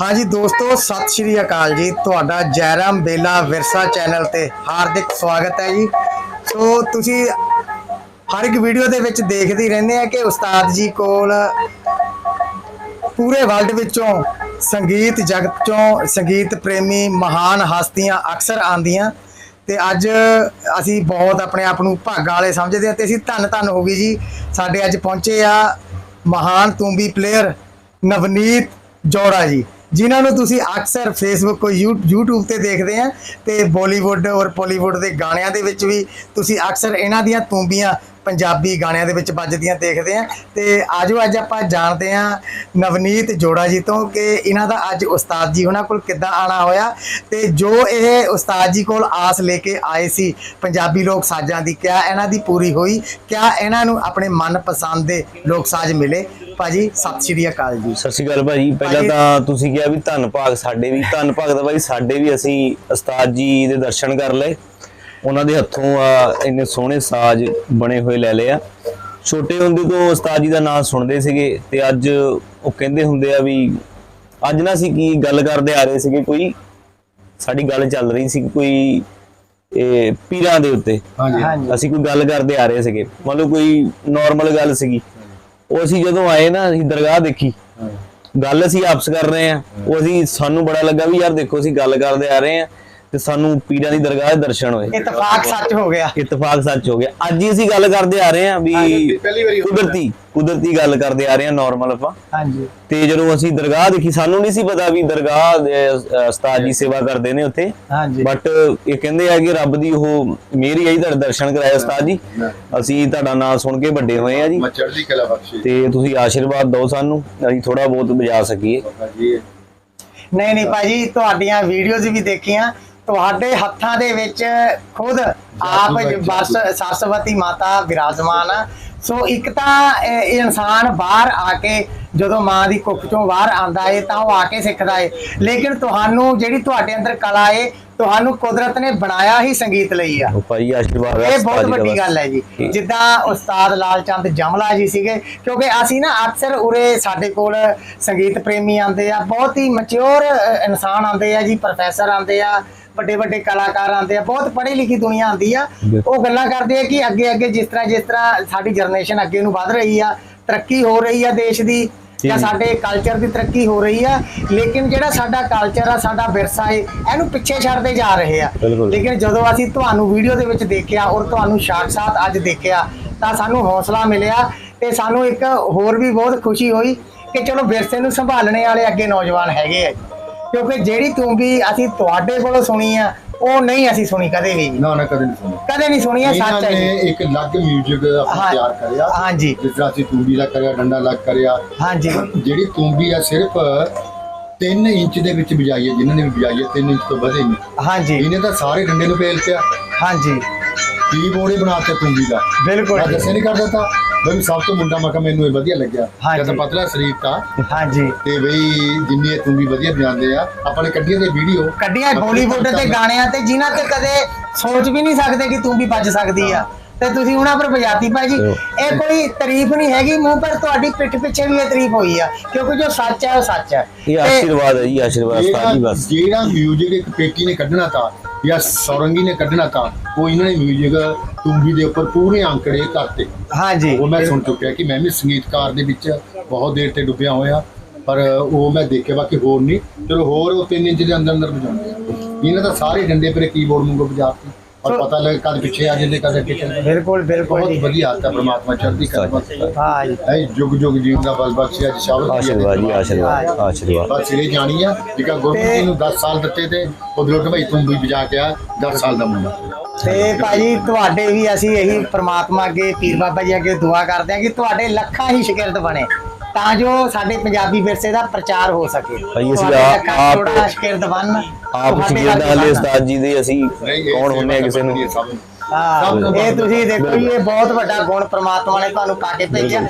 ਹਾਂਜੀ ਦੋਸਤੋ, ਸਤਿ ਸ਼੍ਰੀ ਅਕਾਲ ਜੀ। ਤੁਹਾਡਾ ਜੈਰਾਮ ਬੇਲਾ ਵਿਰਸਾ ਚੈਨਲ ਤੇ ਹਾਰਦਿਕ ਸਵਾਗਤ ਹੈ ਜੀ। ਸੋ ਤੁਸੀਂ ਹਰ ਇੱਕ ਵੀਡੀਓ ਦੇ ਵਿੱਚ ਦੇਖਦੇ ਰਹਿੰਦੇ ਆ ਕਿ ਉਸਤਾਦ ਜੀ ਕੋਲ ਪੂਰੇ ਵਰਲਡ ਵਿੱਚੋਂ ਸੰਗੀਤ ਜਗਤ ਚੋਂ ਸੰਗੀਤ ਪ੍ਰੇਮੀ ਮਹਾਨ ਹਸਤੀਆਂ ਅਕਸਰ ਆਉਂਦੀਆਂ ਤੇ ਅੱਜ ਅਸੀਂ ਬਹੁਤ ਆਪਣੇ ਆਪ ਨੂੰ ਭਾਗਾਂ ਵਾਲੇ ਸਮਝਦੇ ਹਾਂ ਤੇ ਅਸੀਂ ਧੰਨ ਧੰਨ ਹੋ ਗਏ ਜੀ। ਸਾਡੇ ਅੱਜ ਪਹੁੰਚੇ ਆ ਮਹਾਨ ਤੂੰਬੀ ਪਲੇਅਰ ਨਵਨੀਤ ਜੋੜਾ ਜੀ। ਜਿਨ੍ਹਾਂ ਨੂੰ ਤੁਸੀਂ ਅਕਸਰ ਫੇਸਬੁੱਕ ਕੋ YouTube ਤੇ ਦੇਖਦੇ ਆ ਤੇ ਬਾਲੀਵੁੱਡ ਔਰ ਪੋਲੀਵੁੱਡ ਦੇ ਗਾਣਿਆਂ ਦੇ ਵਿੱਚ ਵੀ ਤੁਸੀਂ ਅਕਸਰ ਇਹਨਾਂ ਦੀਆਂ ਤੂੰਬੀਆਂ ਪੰਜਾਬੀ ਗਾਣਿਆਂ ਦੇ ਵਿੱਚ ਵੱਜਦੀਆਂ ਦੇਖਦੇ ਆ। ਤੇ ਆਜੋ ਅੱਜ ਆਪਾਂ ਜਾਣਦੇ ਆ ਨਵਨੀਤ ਜੋੜਾ ਜੀ ਤੋਂ ਕਿ ਇਹਨਾਂ ਦਾ ਅੱਜ ਉਸਤਾਦ ਜੀ ਉਹਨਾਂ ਕੋਲ ਕਿੱਦਾਂ ਆਣਾ ਹੋਇਆ ਤੇ ਜੋ ਇਹ ਉਸਤਾਦ ਜੀ ਕੋਲ ਆਸ ਲੈ ਕੇ ਆਏ ਸੀ ਪੰਜਾਬੀ ਲੋਕ ਸਾਜ਼ਾਂ ਦੀ, ਕਿਆ ਇਹਨਾਂ ਦੀ ਪੂਰੀ ਹੋਈ, ਕਿਆ ਇਹਨਾਂ ਨੂੰ ਆਪਣੇ ਮਨਪਸੰਦ ਦੇ ਲੋਕ ਸਾਜ਼ ਮਿਲੇ ਭਾਜੀ ਸਤਿ ਸ਼੍ਰੀ ਅਕਾਲ ਜੀ। ਸਤਿ ਸ਼੍ਰੀ ਅਕਾਲ ਭਾਜੀ। ਪਹਿਲਾਂ ਤਾਂ ਤੁਸੀਂ ਕਿਹਾ ਵੀ ਧੰਨ ਭਾਗ ਸਾਡੇ ਵੀ। ਧੰਨ ਭਾਗ ਦਾ ਭਾਈ ਸਾਡੇ ਵੀ ਅਸੀਂ ਉਸਤਾਦ ਜੀ ਦੇ ਦਰਸ਼ਨ ਕਰ ਲਏ। ਉਹਨਾਂ ਦੇ ਹੱਥੋਂ ਆ ਇੰਨੇ ਸੋਹਣੇ ਸਾਜ਼ ਬਣੇ ਹੋਏ ਲੈ ਲਏ ਆ। ਛੋਟੇ ਹੁੰਦੇ ਤੋਂ ਉਸਤਾਦ ਜੀ ਦਾ ਨਾਮ ਸੁਣਦੇ ਸੀਗੇ ਤੇ ਅੱਜ ਉਹ ਕਹਿੰਦੇ ਹੁੰਦੇ ਆ ਵੀ ਅੱਜ ਨਾ ਅਸੀਂ ਕੀ ਗੱਲ ਕਰਦੇ ਆ ਰਹੇ ਸੀਗੇ ਕੋਈ ਸਾਡੀ ਗੱਲ ਚੱਲ ਰਹੀ ਸੀ ਕੋਈ ਇਹ ਪੀਰਾਂ ਦੇ ਉੱਤੇ। ਹਾਂਜੀ। ਅਸੀਂ ਕੋਈ ਗੱਲ ਕਰਦੇ ਆ ਰਹੇ ਸੀਗੇ। ਮਤਲਬ ਕੋਈ ਨਾਰਮਲ ਗੱਲ ਸੀਗੀ। ਉਹ ਅਸੀਂ ਜਦੋਂ ਆਏ ਨਾ ਅਸੀਂ ਦਰਗਾਹ ਦੇਖੀ। ਗੱਲ ਅਸੀਂ ਆਪਸ ਕਰ ਰਹੇ ਆ ਉਹ ਅਸੀਂ ਸਾਨੂੰ ਬੜਾ ਲੱਗਾ ਵੀ ਯਾਰ ਦੇਖੋ ਅਸੀਂ ਗੱਲ ਕਰਦੇ ਆ ਰਹੇ ਆ ਤੇ ਸਾਨੂੰ ਪੀਰਾਂ ਦੀ ਦਰਗਾਹ ਦੇ ਦਰਸ਼ਨ ਹੋਏ। ਇਤਫਾਕ ਸੱਚ ਹੋ ਗਿਆ। ਇਤਫਾਕ ਸੱਚ ਹੋ ਗਿਆ। ਅੱਜ ਹੀ ਅਸੀਂ ਗੱਲ ਕਰਦੇ ਆ ਰਹੇ ਆ ਵੀ ਪਹਿਲੀ ਵਾਰੀ ਹੋਇਆ। ਕੁਦਰਤੀ ਕੁਦਰਤੀ ਗੱਲ ਕਰਦੇ ਆ ਰਹੇ ਆ ਨਾਰਮਲ ਆਪਾਂ। ਹਾਂਜੀ। ਤੇ ਜਦੋਂ ਅਸੀਂ ਦਰਗਾਹ ਦੇਖੀ ਸਾਨੂੰ ਨਹੀਂ ਸੀ ਪਤਾ ਵੀ ਦਰਗਾਹ ਉਸਤਾਦ ਜੀ ਸੇਵਾ ਕਰਦੇ ਨੇ ਉੱਥੇ। ਹਾਂਜੀ। ਬਟ ਇਹ ਕਹਿੰਦੇ ਆ ਕਿ ਰੱਬ ਦੀ ਉਹ ਮੇਰੀ ਆਈ ਤੁਹਾਡੇ ਦਰਸ਼ਨ ਕਰਾਏ ਉਸਤਾਦ ਜੀ। ਅਸੀਂ ਤੁਹਾਡਾ ਨਾਮ ਸੁਣ ਕੇ ਵੱਡੇ ਹੋਏ ਆ ਜੀ। ਚੜ੍ਹਦੀ ਕਲਾ ਬਖਸ਼ੀ। ਤੇ ਤੁਸੀਂ ਆਸ਼ੀਰਵਾਦ ਦਿਓ ਸਾਨੂੰ। ਅਸੀਂ ਥੋੜਾ ਬਹੁਤ ਬਜਾ ਸਕੀਏ। ਨਹੀਂ ਨਹੀਂ ਭਾਜੀ ਤੁਹਾਡੀਆਂ ਵੀਡੀਓਜ਼ ਵੀ ਦੇਖੀਆਂ। ਤੁਹਾਡੇ ਹੱਥਾਂ ਦੇ ਵਿੱਚ ਖੁਦ ਆਪ ਬਸ ਸਰਸਵਤੀ ਮਾਤਾ ਵਿਰਾਜਮਾਨ ਆ। ਸੋ ਇੱਕ ਤਾਂ ਇਹ ਇਨਸਾਨ ਬਾਹਰ ਆ ਕੇ ਜਦੋਂ ਮਾਂ ਦੀ ਕੁੱਖ ਚੋਂ ਬਾਹਰ ਆਂਦਾ ਏ ਤਾਂ ਉਹ ਆ ਕੇ ਸਿੱਖਦਾ ਏ। ਲੇਕਿਨ ਤੁਹਾਨੂੰ ਜਿਹੜੀ ਤੁਹਾਡੇ ਅੰਦਰ ਕਲਾ ਏ ਤੁਹਾਨੂੰ ਕੁਦਰਤ ਨੇ ਬਣਾਇਆ ਹੀ ਸੰਗੀਤ ਲਈ ਆ। ਭਾਈ ਆਸ਼ੀਰਵਾਦ ਇਹ ਬਹੁਤ ਵੱਡੀ। ਗੱਲ ਹੈ ਜੀ। ਜਿੱਦਾਂ ਉਸਤਾਦ ਲਾਲਚੰਦ ਜਮਲਾ ਜੀ ਸੀਗੇ ਕਿਉਂਕਿ ਅਸੀਂ ਨਾ ਅਕਸਰ ਉਰੇ ਸਾਡੇ ਕੋਲ ਸੰਗੀਤ ਪ੍ਰੇਮੀ ਆਉਂਦੇ ਆ ਬਹੁਤ ਹੀ ਮੈਚੁਰ ਇਨਸਾਨ ਆਉਂਦੇ ਆ ਜੀ ਪ੍ਰੋਫੈਸਰ ਆਉਂਦੇ ਆ ਵੱਡੇ ਵੱਡੇ ਕਲਾਕਾਰ ਆਉਂਦੇ ਆ ਬਹੁਤ ਪੜ੍ਹੀ ਲਿਖੀ ਦੁਨੀਆ ਆਉਂਦੀ ਆ। ਉਹ ਗੱਲਾਂ ਕਰਦੇ ਆ ਕਿ ਅੱਗੇ ਅੱਗੇ ਜਿਸ ਤਰ੍ਹਾਂ ਜਿਸ ਤਰ੍ਹਾਂ ਸਾਡੀ ਜਨਰੇਸ਼ਨ ਅੱਗੇ ਨੂੰ ਵਧ ਰਹੀ ਆ ਤਰੱਕੀ ਹੋ ਰਹੀ ਆ ਦੇਸ਼ ਦੀ ਜਾਂ। ਸਾਡੇ ਕਲਚਰ ਦੀ ਤਰੱਕੀ ਹੋ ਰਹੀ ਆ। ਲੇਕਿਨ ਜਿਹੜਾ ਸਾਡਾ ਕਲਚਰ ਆ ਸਾਡਾ ਵਿਰਸਾ ਏ ਇਹਨੂੰ ਪਿੱਛੇ ਛੱਡਦੇ ਜਾ ਰਹੇ ਆ। ਲੇਕਿਨ ਜਦੋਂ ਅਸੀਂ ਤੁਹਾਨੂੰ ਵੀਡੀਓ ਦੇ ਵਿੱਚ ਦੇਖਿਆ ਔਰ ਤੁਹਾਨੂੰ ਸਾਖਸਾਤ ਅੱਜ ਦੇਖਿਆ ਤਾਂ ਸਾਨੂੰ ਹੌਸਲਾ ਮਿਲਿਆ ਤੇ ਸਾਨੂੰ ਇੱਕ ਹੋਰ ਵੀ ਬਹੁਤ ਖੁਸ਼ੀ ਹੋਈ ਕਿ ਚਲੋ ਵਿਰਸੇ ਨੂੰ ਸੰਭਾਲਣੇ ਵਾਲੇ ਅੱਗੇ ਨੌਜਵਾਨ ਹੈਗੇ ਆ ਕਿਉਂਕਿ ਜਿਹੜੀ ਤੂੰਬੀ ਅਸੀਂ ਤੁਹਾਡੇ ਕੋਲੋਂ ਸੁਣੀ ਆ ਉਹ ਨਹੀਂ ਅਸੀਂ ਸੁਣੀ ਕਦੇ ਵੀ। ਨਾ ਨਾ ਕਦੇ ਨਹੀਂ ਸੁਣਿਆ ਕਦੇ ਨਹੀਂ ਸੁਣੀ ਆ ਇਹਨਾਂ ਸੱਚ ਹੈ ਨੇ ਜੀ। ਇੱਕ ਅਲੱਗ ਮਿਊਜ਼ਿਕ ਆਪਣਾ ਹਾਂ- ਤਿਆਰ ਕਰਿਆ। ਹਾਂਜੀ। ਜਿਸ ਤਰ੍ਹਾਂ ਅਸੀਂ ਤੂੰਬੀ ਦਾ ਕਰਿਆ ਡੰਡਾ ਲੱਗ ਕਰਿਆ। ਹਾਂਜੀ। ਜਿਹੜੀ ਤੂੰਬੀ ਆ ਸਿਰਫ 3 ਇੰਚ ਦੇ ਵਿੱਚ ਵਜਾਈ ਹੈ ਜਿਨ੍ਹਾਂ ਨੇ ਵੀ ਵਜਾਈ ਹੈ 3 ਇੰਚ ਤੋਂ ਵਧੇ ਨਹੀਂ ਹਾਂਜੀ। ਇਹਨੇ ਤਾਂ ਸਾਰੇ ਡੰਡੇ ਨੂੰ ਫੇਲ ਪਿਆ ਹਾਂਜੀ। ਕੀਬੋਰਡ ਹੀ ਬਣਾਤਾ ਤੂੰਬੀ ਦਾ? ਬਿਲਕੁਲ ਮੈਂ ਦੱਸਿਆ ਨਹੀਂ ਕਰਦਾ ਤਾਂ ਬਈ ਸਭ ਤੋਂ ਮੁੰਡਾ ਮੈਂ ਕਿਹਾ ਮੈਨੂੰ ਇਹ ਵਧੀਆ ਲੱਗਿਆ। ਹਾਂਜੀ। ਜਦ ਪਤਲਾ ਸਰੀਰ ਤਾਂ। ਹਾਂਜੀ। ਤੇ ਬਈ ਜਿੰਨੀ ਇਹ ਤੂੰਬੀ ਵਧੀਆ ਵਜਾਉਂਦੇ ਆ ਆਪਾਂ ਨੇ ਕੱਢੀਆਂ ਤੇ ਵੀਡੀਓ ਕੱਢੀਆਂ ਬਾਲੀਵੁੱਡ ਦੇ ਗਾਣਿਆਂ ਤੇ ਜਿਨ੍ਹਾਂ ਤੇ ਕਦੇ ਸੋਚ ਵੀ ਨਹੀਂ ਸਕਦੇ ਕਿ ਤੂੰ ਵੀ ਵੱਜ ਸਕਦੀ ਆ। ਤੇ ਤੁਸੀਂ ਉਹਨਾਂ ਪਰ ਵਜਾਤੀ। ਭਾਈ ਜੀ ਇਹ ਕੋਈ ਤਾਰੀਫ ਨਹੀਂ ਹੈਗੀ ਮੂੰਹ ਪਰ ਤੁਹਾਡੀ ਪਿੱਠ ਪਿੱਛੇ ਵੀ ਇਹ ਤਾਰੀਫ ਹੋਈ ਆ। ਕਿਉਂਕਿ ਜੋ ਸੱਚ ਹੈ ਉਹ ਸੱਚ ਹੈ ਇਹ ਤੇ- ਆਸ਼ੀਰਵਾਦ ਹੈ ਜੀ ਆਸ਼ੀਰਵਾਦ ਜਿਹੜਾ ਬਸ। ਜਿਹੜਾ ਮਿਊਜ਼ਿਕ ਇੱਕ ਪੇਕੀ ਨੇ ਕੱਢਣਾ ਤਾਂ ਜਾਂ ਸੌਰੰਗੀ ਨੇ ਕੱਢਣਾ ਤਾਂ ਉਹ ਇਹਨਾਂ ਨੇ ਮਿਊਜ਼ਿਕ ਤੂੰਬੀ ਦੇ ਉੱਪਰ ਪੂਰੇ ਅੰਕੜੇ ਕਰਤੇ। ਹਾਂਜੀ। ਉਹ ਮੈਂ ਸੁਣ ਚੁੱਕਿਆ ਕਿ ਮੈਂ ਵੀ ਸੰਗੀਤਕਾਰ ਦੇ ਵਿੱਚ ਬਹੁਤ ਦੇਰ ਤੇ ਡੁੱਬਿਆ ਹੋਇਆ ਪਰ ਉਹ ਮੈਂ ਦੇਖਿਆ ਬਾਕੀ ਹੋਰ ਨਹੀਂ। ਚਲੋ ਹੋਰ ਉਹ 3 ਇੰਚ ਦੇ ਅੰਦਰ ਅੰਦਰ ਵਜਾਉਂਦੇ ਆ। ਇਹਨਾਂ ਦਾ ਸਾਰੇ ਡੰਡੇ ਪਰ ਕੀਬੋਰਡ ਨੂੰ ਵਜਾਤੇ। ਔਰ ਪਤਾ ਲੱਗ ਕਦ ਪਿੱਛੇ ਆ ਜਾਂਦੇ ਕਦ ਚੱਲਦੇ। ਬਿਲਕੁਲ ਬਿਲਕੁਲ ਬਹੁਤ ਜੀ। ਵਧੀਆ ਹੱਥ ਹੈ ਪ੍ਰਮਾਤਮਾ ਚੜ੍ਹਦੀ ਕਲਾ ਹਾਂ ਜੀ। ਐ ਜੁਗ ਜੁਗ ਜੀਵ ਦਾ ਬਲ ਬਖਸ਼ਿਆ ਸ਼ਬਦ ਦੀ ਆਸ਼ੀਰਵਾਦ ਜੀ ਆਸ਼ੀਰਵਾਦ ਆਸ਼ੀਰਵਾਦ। ਬਸ ਇਹ ਜਾਣੀ ਆ ਜਿਕਾ ਗੁਰਮੁਖੀ ਤੇ- ਨੂੰ 10 ਸਾਲ ਦਿੱਤੇ ਤੇ ਉਧਰੋਂ ਢਵਾਈ ਤੂੰ ਵੀ ਵਜਾ ਕੇ ਆ 10 ਸਾਲ ਦਾ ਮੁੰਡਾ। ਤੇ ਭਾਜੀ ਤੁਹਾਡੇ ਵੀ ਅਸੀਂ ਇਹੀ ਪ੍ਰਮਾਤਮਾ ਅੱਗੇ ਪੀਰ ਬਾਬਾ ਜੀ ਅੱਗੇ ਦੁਆ ਕਰਦੇ ਹਾਂ ਕਿ ਤੁਹਾਡੇ ਲੱਖਾਂ ਹੀ ਸ਼ਾਗਿਰਦ ਬਣੇ ਤਾਂ ਜੋ ਸਾਡੇ ਪੰਜਾਬੀ ਵਿਰਸੇ ਦਾ ਪ੍ਰਚਾਰ ਹੋ ਸਕੇ। ਭਾਈ ਅਸੀਂ ਆਪ- ਸ਼ਾਗਿਰਦ ਬਣਨ। ਆਪ ਵਰਗੇ ਵਾਲੇ। ਉਸਤਾਦ ਜੀ ਦੇ ਅਸੀਂ ਕੌਣ ਹੁੰਨੇ ਆ ਕਿਸੇ ਨੂੰ? ਹੈ ਇਹ ਤੁਸੀਂ ਦੇਖੋ ਜੀ, ਇਹ ਬਹੁਤ ਵੱਡਾ ਗੁਣ ਪ੍ਰਮਾਤਮਾ ਨੇ ਤੁਹਾਨੂੰ ਪਾ ਕੇ ਭੇਜਿਆ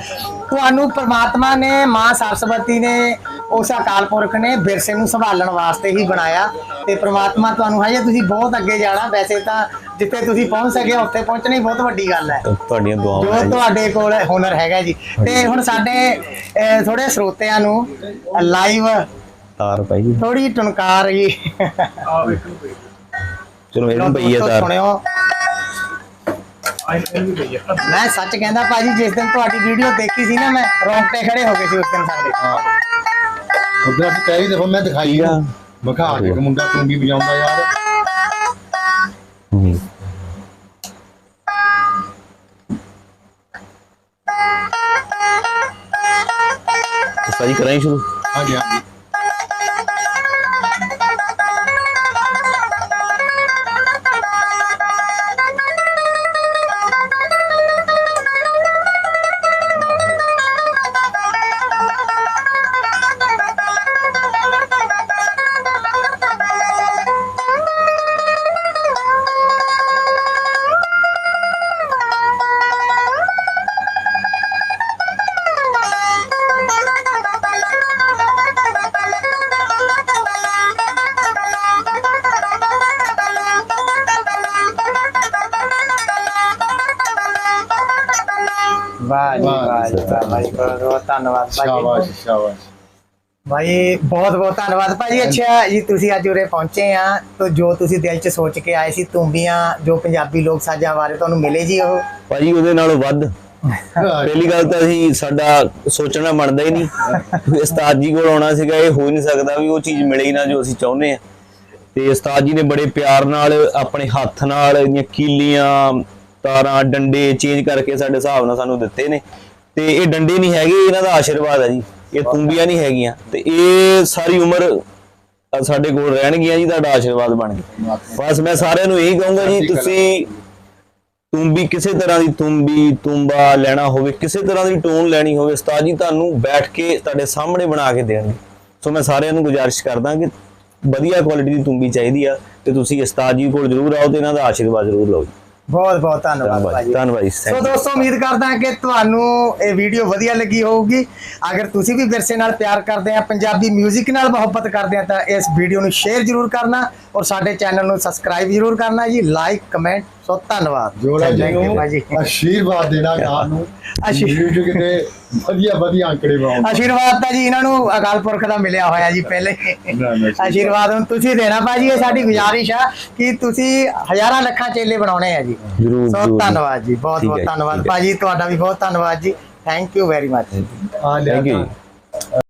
ਤੁਹਾਨੂੰ ਪ੍ਰਮਾਤਮਾ ਨੇ ਮਾਂ ਸਰਸਵਤੀ ਨੇ ਉਸ ਅਕਾਲ ਪੁਰਖ ਨੇ ਵਿਰਸੇ ਨੂੰ ਸੰਭਾਲਣ ਵਾਸਤੇ ਹੀ ਬਣਾਇਆ ਤੇ ਪ੍ਰਮਾਤਮਾ ਤੁਹਾਨੂੰ ਹਜੇ ਤੁਸੀਂ ਬਹੁਤ ਅੱਗੇ ਜਾਣਾ। ਵੈਸੇ ਤਾਂ ਜਿੱਥੇ ਤੁਸੀਂ ਪਹੁੰਚ ਸਕੇ ਹੋ, ਉੱਥੇ ਪਹੁੰਚਣਾ ਹੀ ਬਹੁਤ ਵੱਡੀ ਗੱਲ ਹੈ। ਤੁਹਾਡੀਆਂ ਦੁਆਵਾਂ ਜੀ। ਤੁਹਾਡੇ ਕੋਲ ਹੁਨਰ ਹੈਗਾ ਜੀ। ਤੇ ਹੁਣ ਸਾਡੇ ਥੋੜੇ ਸਰੋਤਿਆਂ ਨੂੰ ਲਾਈਵ ਤਾਰ ਪਈ ਹੈ। ਥੋੜੀ ਟਨਕਾਰ ਜੀ। ਚਲੋ ਇਹਨੂੰ ਪਈ ਹੈ ਦੋਸਤੋ ਤਾਰ। ਸੁਣਿਓ। ਮੈਂ ਸੱਚ ਕਹਿੰਦਾ ਭਾਜੀ ਜਿਸ ਦਿਨ ਤੁਹਾਡੀ ਵੀਡੀਓ ਦੇਖੀ ਸੀ ਨਾ ਮੈਂ ਰੋਂਗਟੇ ਖੜੇ ਹੋ ਗਏ ਸੀ ਉਸ ਦਿਨ ਸਾਡੇ। ਉਧਰ ਅਸੀਂ ਪਹਿਲੀ ਦਫਾ ਮੈਂ ਦਿਖਾਈ ਆ। ਵਿਖਾ ਕੇ ਇੱਕ ਮੁੰਡਾ ਟੂੰਬੀ ਵਜਾਉਂਦਾ ਯਾਰ। ਹੂੰ। ਉਸਤਾਦ ਜੀ ਕਰਾਂ ਸ਼ੁਰੂ? ਹਾਂਜੀ ਹਾਂਜੀ। ਵਾਹ ਜੀ ਵਾਹ ਜੀ ਵਾਹ ਭਾਈ ਬਹੁਤ ਬਹੁਤ ਧੰਨਵਾਦ ਭਾਜੀ। ਸ਼ਾਬਾਸ਼ ਸ਼ਾਬਾਸ਼। ਭਾਈ ਬਹੁਤ ਬਹੁਤ ਧੰਨਵਾਦ ਭਾਜੀ। ਅੱਛਾ ਜੀ ਤੁਸੀਂ ਅੱਜ ਉਰੇ ਪਹੁੰਚੇ ਆ ਤਾਂ ਜੋ ਤੁਸੀਂ ਦਿਲ 'ਚ ਸੋਚ ਕੇ ਆਏ ਸੀ ਤੁੰਬੀਆਂ ਜੋ ਪੰਜਾਬੀ ਲੋਕ ਸਾਜਾਂ ਬਾਰੇ ਤੁਹਾਨੂੰ ਮਿਲੇ ਜੀ ਉਹ। ਭਾਜੀ ਉਹਦੇ ਨਾਲੋਂ ਵੱਧ। ਪਹਿਲੀ ਗੱਲ ਤਾਂ ਅਸੀਂ ਸਾਡਾ ਸੋਚਣਾ ਬਣਦਾ ਹੀ ਨਹੀਂ। ਉਸਤਾਦ ਜੀ ਕੋਲ ਆਉਣਾ ਸੀਗਾ ਇਹ ਹੋ ਨਹੀਂ ਸਕਦਾ ਵੀ ਉਹ ਚੀਜ਼ ਮਿਲੇ ਹੀ ਨਾ ਜੋ ਅਸੀਂ ਚਾਹੁੰਦੇ ਆ ਤੇ ਉਸਤਾਦ ਜੀ ਨੇ ਬੜੇ ਪਿਆਰ ਨਾਲ ਆਪਣੇ ਹੱਥ ਨਾਲ ਇਹਦੀਆਂ ਕੀਲੀਆਂ ਤਾਰਾਂ ਡੰਡੇ ਚੇਂਜ ਕਰਕੇ ਸਾਡੇ ਹਿਸਾਬ ਨਾਲ ਸਾਨੂੰ ਦਿੱਤੇ ਨੇ। ਤੇ ਇਹ ਡੰਡੇ ਨਹੀਂ ਹੈਗੇ ਇਹਨਾਂ ਦਾ ਆਸ਼ੀਰਵਾਦ ਹੈ ਜੀ। ਇਹ ਤੁੰਬੀਆਂ ਨਹੀਂ ਹੈਗੀਆਂ। ਤੇ ਇਹ ਸਾਰੀ ਉਮਰ ਸਾਡੇ ਕੋਲ ਰਹਿਣਗੀਆਂ ਜੀ ਤੁਹਾਡਾ ਆਸ਼ੀਰਵਾਦ ਬਣ ਕੇ। ਬਸ ਮੈਂ ਸਾਰਿਆਂ ਨੂੰ ਇਹੀ ਕਹੂੰਗਾ ਜੀ ਤੁਸੀਂ ਤੁੰਬੀ ਕਿਸੇ ਤਰ੍ਹਾਂ ਦੀ ਤੁੰਬੀ ਤੁੰਬਾ ਲੈਣਾ ਹੋਵੇ ਕਿਸੇ ਤਰ੍ਹਾਂ ਦੀ ਟੋਨ ਲੈਣੀ ਹੋਵੇ ਉਸਤਾਦ ਜੀ ਤੁਹਾਨੂੰ ਬੈਠ ਕੇ ਤੁਹਾਡੇ ਸਾਹਮਣੇ ਬਣਾ ਕੇ ਦੇਣਗੇ। ਸੋ ਮੈਂ ਸਾਰਿਆਂ ਨੂੰ ਗੁਜ਼ਾਰਿਸ਼ ਕਰਦਾ ਕਿ ਵਧੀਆ ਕੁਆਲਿਟੀ ਦੀ ਤੁੰਬੀ ਚਾਹੀਦੀ ਆ ਤੇ ਤੁਸੀਂ ਉਸਤਾਦ ਜੀ ਕੋਲ ਜਰੂਰ ਆਓ ਤੇ ਇਹਨਾਂ ਦਾ ਆਸ਼ੀਰਵਾਦ ਜਰੂਰ ਲਓ ਜੀ। ਬਹੁਤ ਬਹੁਤ ਧੰਨਵਾਦ ਭਾਜੀ। ਧੰਨਵਾਦ ਜੀ। ਸੋ. ਦੋਸਤੋ ਉਮੀਦ ਕਰਦਾ ਹਾਂ ਕਿ ਤੁਹਾਨੂੰ ਇਹ ਵੀਡੀਓ ਵਧੀਆ ਲੱਗੀ ਹੋਊਗੀ। ਅਗਰ ਤੁਸੀਂ ਵੀ ਵਿਰਸੇ ਨਾਲ ਪਿਆਰ ਕਰਦੇ ਆ ਪੰਜਾਬੀ 뮤직 ਨਾਲ ਮੁਹੱਬਤ ਕਰਦੇ ਆ ਤਾਂ ਇਸ ਵੀਡੀਓ ਨੂੰ ਸ਼ੇਅਰ ਜ਼ਰੂਰ ਕਰਨਾ ਔਰ ਸਾਡੇ ਚੈਨਲ ਨੂੰ ਸਬਸਕ੍ਰਾਈਬ ਜ਼ਰੂਰ ਕਰਨਾ ਜੀ। ਲਾਈਕ ਕਮੈਂਟ ਸੋ ਧੰਨਵਾਦ। ਜੋੜਾ ਜੀ ਭਾਜੀ। ਆਸ਼ੀਰਵਾਦ ਦੇਣਾ ਗਾਂ ਨੂੰ। ਆਸ਼ੀ- ਵੀਡੀਓ ਚ ਕਿਤੇ ਵਧੀਆ ਵਧੀਆ ਅੰਕੜੇ ਬਣਾਉਣ ਆਸ਼ੀਰਵਾਦ ਤਾਂ ਜੀ ਇਹਨਾਂ ਨੂੰ ਅਕਾਲ ਪੁਰਖ ਦਾ ਮਿਲਿਆ ਹੋਇਆ ਜੀ ਪਹਿਲੇ। ਆਸ਼ੀਰਵਾਦ ਹੁਣ ਤੁਸੀਂ ਦੇਣਾ ਭਾਜੀ ਇਹ ਸਾਡੀ ਗੁਜ਼ਾਰਿਸ਼ ਆ ਕਿ ਤੁਸੀਂ ਹਜ਼ਾਰਾਂ ਲੱਖਾਂ ਚੇਲੇ ਬਣਾਉਣੇ ਆ ਜੀ। ਸੋ। ਧੰਨਵਾਦ ਜੀ ਬਹੁਤ ਬਹੁਤ ਜੀ, ਧੰਨਵਾਦ। ਭਾਜੀ ਤੁਹਾਡਾ ਵੀ ਬਹੁਤ ਧੰਨਵਾਦ ਜੀ। ਥੈਂਕ ਯੂ ਵੈਰੀ ਮਚ ਆ ਲਿਆ